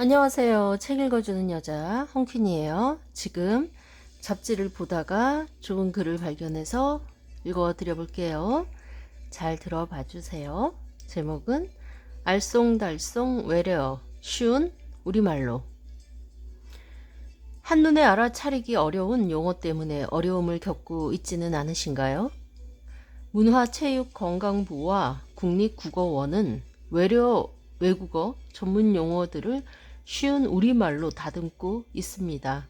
안녕하세요. 책 읽어주는 여자 홍퀸이에요. 지금 잡지를 보다가 좋은 글을 발견해서 읽어드려 볼게요. 잘 들어봐 주세요. 제목은 알쏭달쏭 외래어 쉬운 우리말로 한눈에 알아차리기 어려운 용어 때문에 어려움을 겪고 있지는 않으신가요? 문화체육관광부와 국립국어원은 외래어 외국어 전문 용어들을 쉬운 우리말로 다듬고 있습니다.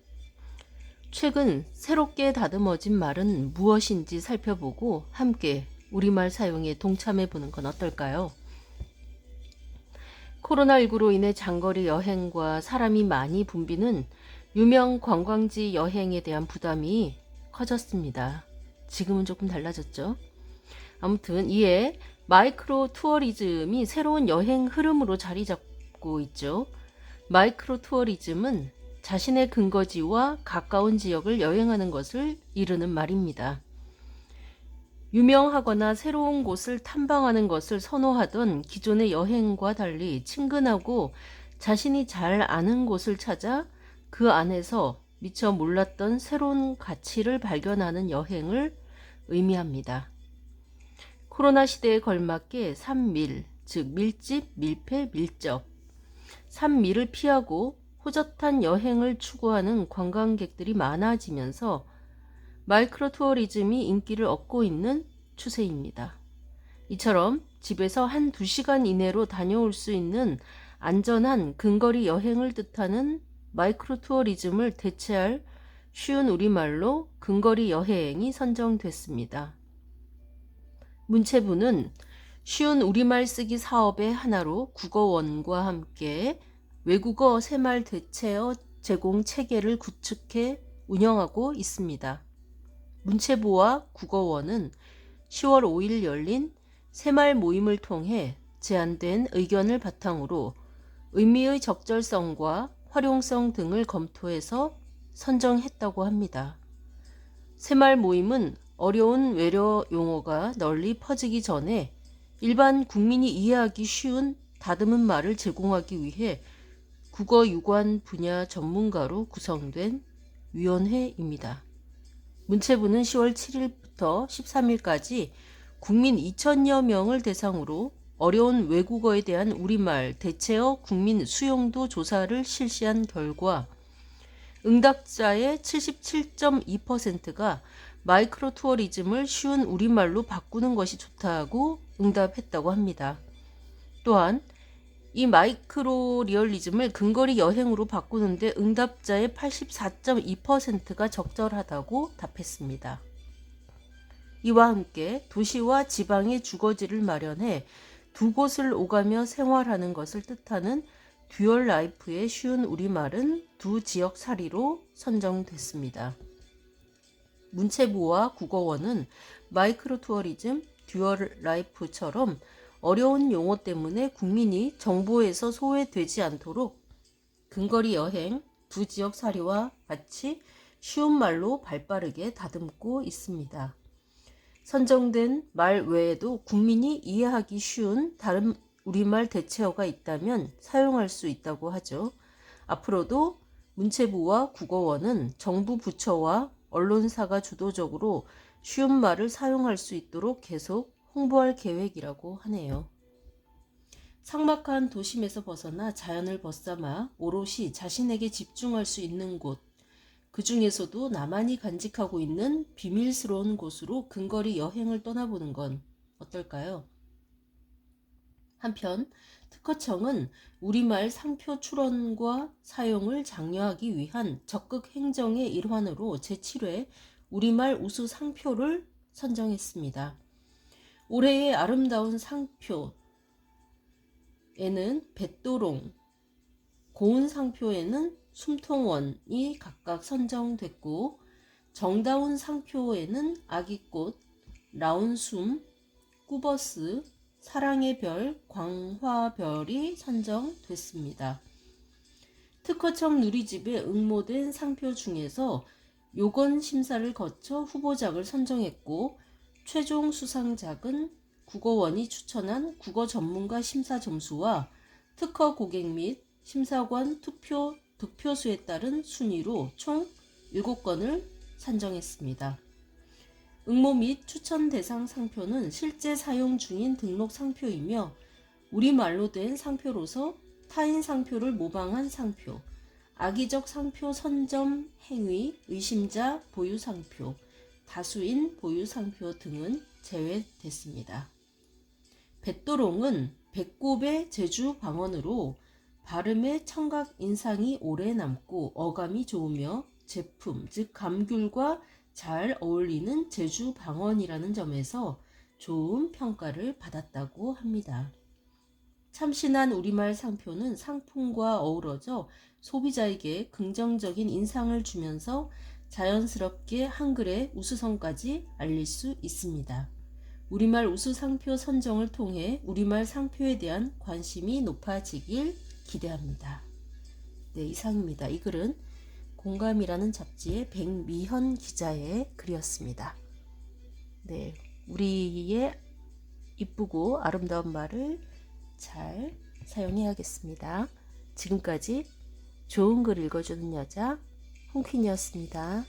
최근 새롭게 다듬어진 말은 무엇인지 살펴보고 함께 우리말 사용에 동참해 보는 건 어떨까요? 코로나19로 인해 장거리 여행과 사람이 많이 붐비는 유명 관광지 여행에 대한 부담이 커졌습니다. 지금은 조금 달라졌죠. 아무튼 이에 마이크로 투어리즘이 새로운 여행 흐름으로 자리 잡고 있죠. 마이크로 투어리즘은 자신의 근거지와 가까운 지역을 여행하는 것을 이르는 말입니다. 유명하거나 새로운 곳을 탐방하는 것을 선호하던 기존의 여행과 달리 친근하고 자신이 잘 아는 곳을 찾아 그 안에서 미처 몰랐던 새로운 가치를 발견하는 여행을 의미합니다. 코로나 시대에 걸맞게 산밀, 즉 밀집, 밀폐, 밀접. 산밀을 피하고 호젓한 여행을 추구하는 관광객들이 많아지면서 마이크로 투어리즘이 인기를 얻고 있는 추세입니다. 이처럼 집에서 한 두 시간 이내로 다녀올 수 있는 안전한 근거리 여행을 뜻하는 마이크로 투어리즘을 대체할 쉬운 우리말로 근거리 여행이 선정됐습니다. 문체부는 쉬운 우리말 쓰기 사업의 하나로 국어원과 함께 외국어 새말 대체어 제공 체계를 구축해 운영하고 있습니다. 문체부와 국어원은 10월 5일 열린 새말 모임을 통해 제안된 의견을 바탕으로 의미의 적절성과 활용성 등을 검토해서 선정했다고 합니다. 새말 모임은 어려운 외려 용어가 널리 퍼지기 전에 일반 국민이 이해하기 쉬운 다듬은 말을 제공하기 위해 국어 유관 분야 전문가로 구성된 위원회입니다. 문체부는 10월 7일부터 13일까지 국민 2천여 명을 대상으로 어려운 외국어에 대한 우리말 대체어 국민 수용도 조사를 실시한 결과 응답자의 77.2%가 마이크로 투어리즘을 쉬운 우리말로 바꾸는 것이 좋다고 응답했다고 합니다. 또한 이 마이크로 리얼리즘을 근거리 여행으로 바꾸는데 응답자의 84.2%가 적절하다고 답했습니다. 이와 함께 도시와 지방의 주거지를 마련해 두 곳을 오가며 생활하는 것을 뜻하는 듀얼 라이프의 쉬운 우리말은 두 지역 사리로 선정됐습니다. 문체부와 국어원은 마이크로 투어리즘, 듀얼 라이프처럼 어려운 용어 때문에 국민이 정보에서 소외되지 않도록 근거리 여행, 두 지역 사리와 같이 쉬운 말로 발빠르게 다듬고 있습니다. 선정된 말 외에도 국민이 이해하기 쉬운 다른 우리말 대체어가 있다면 사용할 수 있다고 하죠. 앞으로도 문체부와 국어원은 정부 부처와 언론사가 주도적으로 쉬운 말을 사용할 수 있도록 계속 홍보할 계획이라고 하네요. 삭막한 도심에서 벗어나 자연을 벗삼아 오롯이 자신에게 집중할 수 있는 곳, 그 중에서도 나만이 간직하고 있는 비밀스러운 곳으로 근거리 여행을 떠나보는 건 어떨까요? 한편 특허청은 우리말 상표 출원과 사용을 장려하기 위한 적극 행정의 일환으로 제7회 우리말 우수 상표를 선정했습니다. 올해의 아름다운 상표에는 뱃도롱, 고운 상표에는 숨통원이 각각 선정됐고 정다운 상표에는 아기꽃, 라운숨, 꾸버스, 사랑의 별, 광화별이 선정됐습니다. 특허청 누리집에 응모된 상표 중에서 요건 심사를 거쳐 후보작을 선정했고 최종 수상작은 국어원이 추천한 국어 전문가 심사 점수와 특허 고객 및 심사관 투표 득표수에 따른 순위로 총 7건을 산정했습니다. 응모 및 추천 대상 상표는 실제 사용 중인 등록 상표이며 우리말로 된 상표로서 타인 상표를 모방한 상표, 악의적 상표 선점 행위, 의심자 보유 상표, 다수인 보유 상표 등은 제외됐습니다. 뱃도롱은 배꼽의 제주 방언으로 발음의 청각 인상이 오래 남고 어감이 좋으며 제품, 즉 감귤과 잘 어울리는 제주 방언이라는 점에서 좋은 평가를 받았다고 합니다. 참신한 우리말 상표는 상품과 어우러져 소비자에게 긍정적인 인상을 주면서 자연스럽게 한글의 우수성까지 알릴 수 있습니다. 우리말 우수 상표 선정을 통해 우리말 상표에 대한 관심이 높아지길 기대합니다. 네, 이상입니다. 이 글은 공감이라는 잡지의 백미현 기자의 글이었습니다. 네, 우리의 이쁘고 아름다운 말을 잘 사용해야겠습니다. 지금까지 좋은 글 읽어주는 여자 홍퀸이었습니다.